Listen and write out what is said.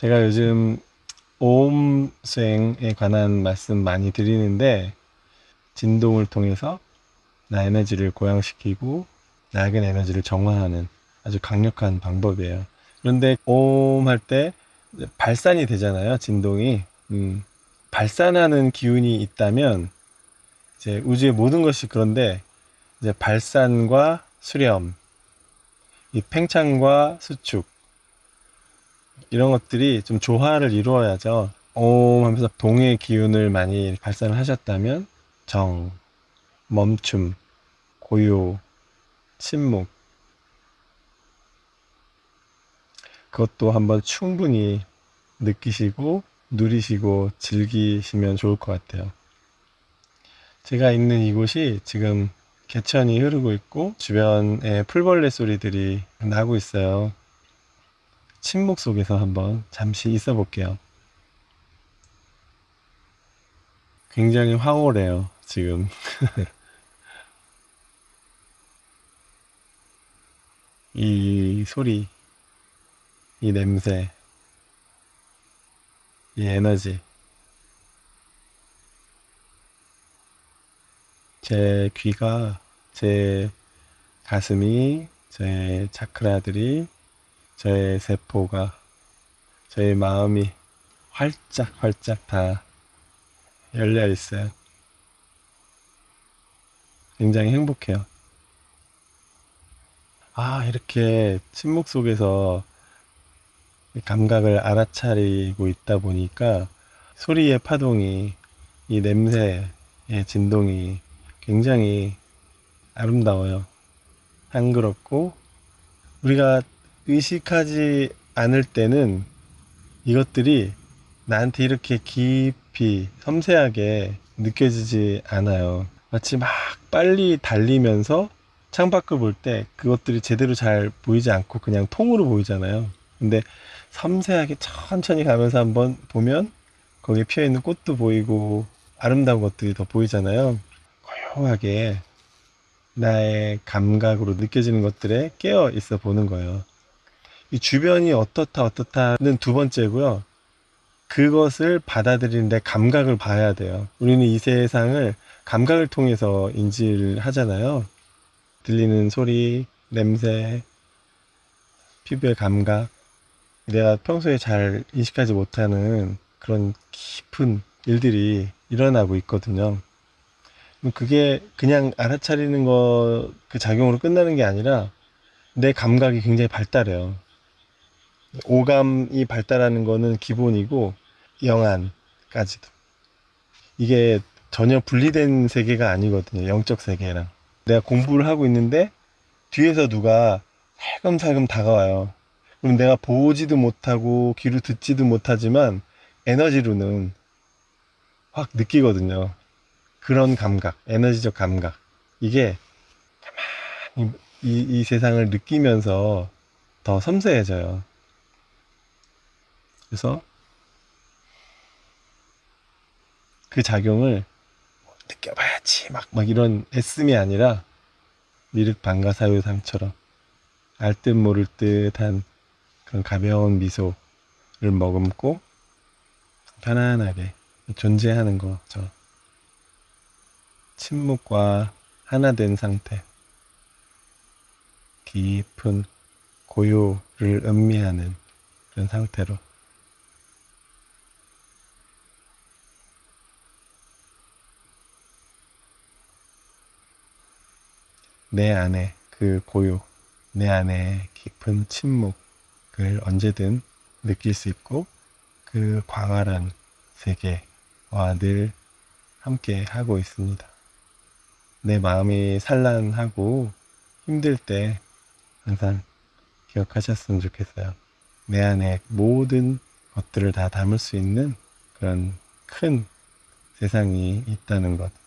제가 요즘 오음 수행에 관한 말씀 많이 드리는데 진동을 통해서 나 에너지를 고양시키고 낡은 에너지를 정화하는 아주 강력한 방법이에요. 그런데 오음 할때 발산이 되잖아요. 진동이. 음, 발산하는 기운이 있다면 이제 우주의 모든 것이 그런데 이제 발산과 수렴, 이 팽창과 수축 이런 것들이 좀 조화를 이루어야죠. 옴 하면서 동의 기운을 많이 발산을 하셨다면 정, 멈춤, 고요, 침묵 그것도 한번 충분히 느끼시고 누리시고 즐기시면 좋을 것 같아요. 제가 있는 이곳이 지금 개천이 흐르고 있고 주변에 풀벌레 소리들이 나고 있어요. 침묵 속에서 한번 잠시 있어 볼게요. 굉장히 황홀해요, 지금. 이 소리, 이 냄새, 이 에너지. 제 귀가, 제 가슴이, 제 차크라들이, 저의 세포가, 저의 마음이 활짝 활짝 다 열려 있어요. 굉장히 행복해요. 아, 이렇게 침묵 속에서 감각을 알아차리고 있다 보니까 소리의 파동이, 이 냄새의 진동이 굉장히 아름다워요. 한그럽고, 우리가 의식하지 않을 때는 이것들이 나한테 이렇게 깊이 섬세하게 느껴지지 않아요. 마치 막 빨리 달리면서 창밖을 볼 때 그것들이 제대로 잘 보이지 않고 그냥 통으로 보이잖아요. 근데 섬세하게 천천히 가면서 한번 보면 거기에 피어 있는 꽃도 보이고 아름다운 것들이 더 보이잖아요. 고요하게 나의 감각으로 느껴지는 것들에 깨어 있어 보는 거예요. 이 주변이 어떻다 어떻다는 두 번째고요. 그것을 받아들이는데 감각을 봐야 돼요. 우리는 이 세상을 감각을 통해서 인지를 하잖아요. 들리는 소리, 냄새, 피부의 감각. 내가 평소에 잘 인식하지 못하는 그런 깊은 일들이 일어나고 있거든요. 그게 그냥 알아차리는 거 그 작용으로 끝나는 게 아니라 내 감각이 굉장히 발달해요. 오감이 발달하는 거는 기본이고 영안까지도. 이게 전혀 분리된 세계가 아니거든요 영적 세계랑. 내가 공부를 하고 있는데 뒤에서 누가 살금살금 다가와요. 그럼 내가 보지도 못하고 귀로 듣지도 못하지만 에너지로는 확 느끼거든요. 그런 감각 에너지적 감각. 이게 가만히 이, 이 세상을 느끼면서 더 섬세해져요 그래서 그 작용을 느껴봐야지 막, 막 이런 애씀이 아니라 미륵 방가사유상처럼 알듯 모를 듯한 그런 가벼운 미소를 머금고 편안하게 존재하는 거죠. 침묵과 하나 된 상태. 깊은 고요를 음미하는 그런 상태로 내 안에 그 고요, 내 안에 깊은 침묵을 언제든 느낄 수 있고 그 광활한 세계와 늘 함께 하고 있습니다. 내 마음이 산란하고 힘들 때 항상 기억하셨으면 좋겠어요. 내 안에 모든 것들을 다 담을 수 있는 그런 큰 세상이 있다는 것.